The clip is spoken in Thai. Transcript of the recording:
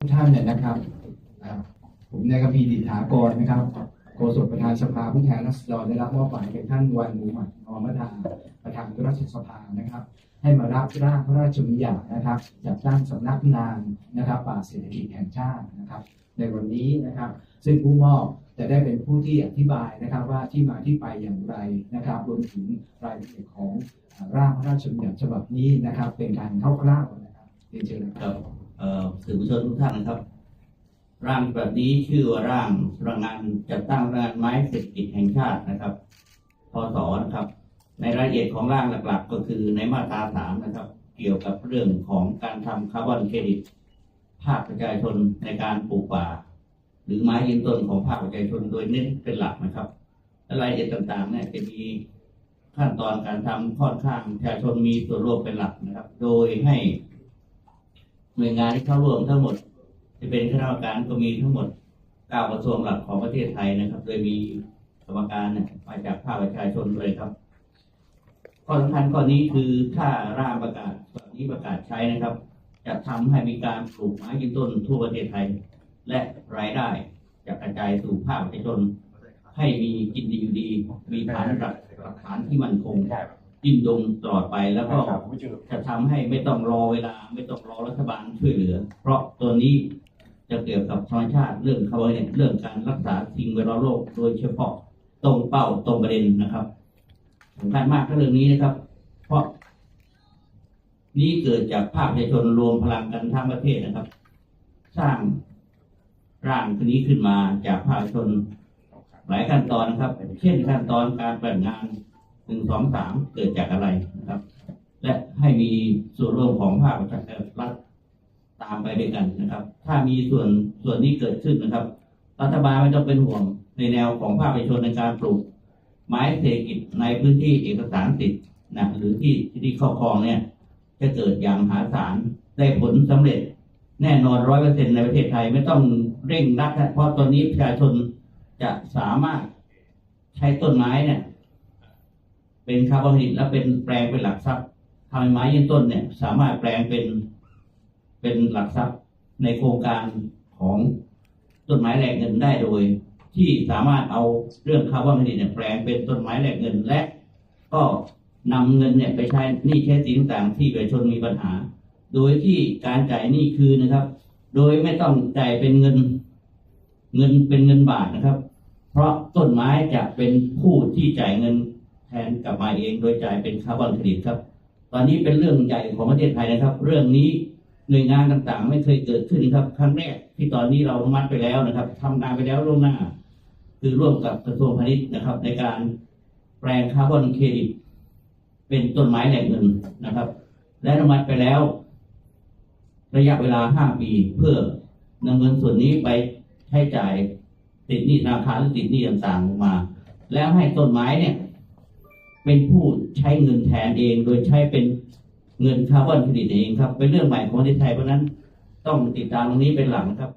ท่านเนี่ยนะครับ ผมนายกพีดิษฐากรนะครับโฆษกประธานสภาผู้แทนราษฎรได้รับมอบหมายเป็นท่านวันมุฮัมมัดนอมดาประธานรัฐสภานะครับ ให้มารับร่างพระราชบัญญัตินะครับจัดตั้งสำนักงานนะครับ ป่าเศรษฐกิจแห่งชาตินะครับ ในวันนี้นะครับ ซึ่งผู้มอบจะได้เป็นผู้ที่อธิบายนะครับว่าที่มาที่ไปอย่างไรนะครับรวมถึงรายละเอียดของร่างพระราชบัญญัติฉบับนี้นะครับ เป็นการคร่าวๆนะครับเรียนเชิญนะครับรับเอ่อ สื่อมวลชนทุกท่านนะครับ ร่างแบบนี้ชื่อว่าร่างพลังงานจัดตั้งพลังงานไม้เศรษฐกิจแห่งชาตินะครับ พศนะครับ ในรายละเอียดของร่างหลัก ๆ ก็คือในมาตราสามนะครับ เกี่ยวกับเรื่องของการทำคาร์บอนเครดิต ภาคประชาชนในการปลูกป่า หรือไม้ยืนต้นของภาคประชาชนโดยเน้นเป็นหลักนะครับและรายละเอียดต่างๆเนี่ยจะมีขั้นตอนการทำค่อนข้างประชาชนมีส่วนร่วมเป็นหลักนะครับ โดยให้ น่วยงานที่เข้าร่วมทั้งหมด จะเป็นคณะกรรมการก็มีทั้งหมดเก้ากระทรวงหลักของประเทศไทยนะครับ โดยมีกรรมการเนี่ยมาจากภาคประชาชนเลยครับข้อสำคัญข้อนี้คือถ้าร่างประกาศแบบนี้ประกาศใช้นะครับ จะทำให้มีการปลูกไม้ยืนต้นทั่วประเทศไทย และรายได้จะกระจายสู่ภาคประชาชนให้มีกินดีอยู่ดี มีฐานหลักหลักฐานที่มั่นคง ยิ่งยงตลอดไปแล้วก็จะทำให้ไม่ต้องรอเวลา ไม่ต้องรอรัฐบาลช่วยเหลือ เพราะตัวนี้จะเกี่ยวกับธรรมชาติเรื่องคาร์บอนเนี่ยเรื่องการรักษาสิ่งแวดล้อมโลกโดยเฉพาะตรงเป้าตรงประเด็นนะครับสำคัญมากก็เรื่องนี้นะครับ เพราะ นี้เกิดจากภาคประชาชนรวมพลังกันทั้งประเทศนะครับ สร้างร่างนี้ขึ้นมาจากภาคประชาชนหลายขั้นตอนนะครับ เช่นขั้นตอนการแบ่งงาน หนึ่งสองสามเกิดจากอะไรนะครับ และให้มีส่วนร่วมของภาคประชารัฐตามไปด้วยกันนะครับ ถ้ามีส่วนส่วนนี้เกิดขึ้นนะครับ รัฐบาลไม่ต้องเป็นห่วงในแนวของภาคประชาชนในการปลูก ไม้เศรษฐกิจในพื้นที่เอกสารสิทธิ์นะหรือที่ที่ครอบครองเนี่ย จะเกิดอย่างหาศาลได้ผลสำเร็จแน่นอนร้อยเปอร์เซ็นในประเทศไทยไม่ต้องเร่งรัดเพราะตอนนี้ประชาชนจะสามารถใช้ต้นไม้เนี่ย เป็นคาร์บอนเครดิตและเป็นแปลงเป็นหลักทรัพย์ทำให้ไม้ยืนต้นเนี่ย สามารถแปลงเป็นเป็นหลักทรัพย์ในโครงการของต้นไม้แหลกเงินได้โดย ที่สามารถเอาเรื่องคาร์บอนเครดิตเนี่ยแปลงเป็นต้นไม้แหลกเงินและ ก็นำเงินเนี่ยไปใช้หนี้ใช้สินต่างที่ประชาชนมีปัญหา โดยที่การจ่ายหนี้คือนะครับ โดยไม่ต้องจ่ายเป็นเงินเงินเป็นเงินบาทนะครับ เพราะต้นไม้จะเป็นผู้ที่จ่ายเงิน แทนกลับมาเองโดยจ่ายเป็นคาร์บอนเครดิตครับ ตอนนี้เป็นเรื่องใหญ่ของประเทศไทยนะครับ เรื่องนี้หน่วยงานต่างๆ ไม่เคยเกิดขึ้นครับ ครั้งแรกที่ตอนนี้เราอนุมัดไปแล้วนะครับทำงานไปแล้วล่วงหน้า คือร่วมกับกระทรวงพาณิชย์นะครับ ในการแปลงคาร์บอนเครดิตเป็นต้นไม้แหล่งเงินนะครับ และอนุมัติไปแล้ว ระยะเวลา 5 ปีเพื่อนำเงินส่วนนี้ไปใช้จ่ายติดหนี้ธนาคารหรือติดหนี้ต่างๆมา แล้วให้ต้นไม้เนี่ย เป็นผู้ใช้เงินแทนเอง โดยใช้เป็นเงินคาร์บอนเครดิตเองครับ เป็นเรื่องใหม่ของประเทศไทยเพราะนั้นต้องติดตามตรงนี้เป็นหลังครับ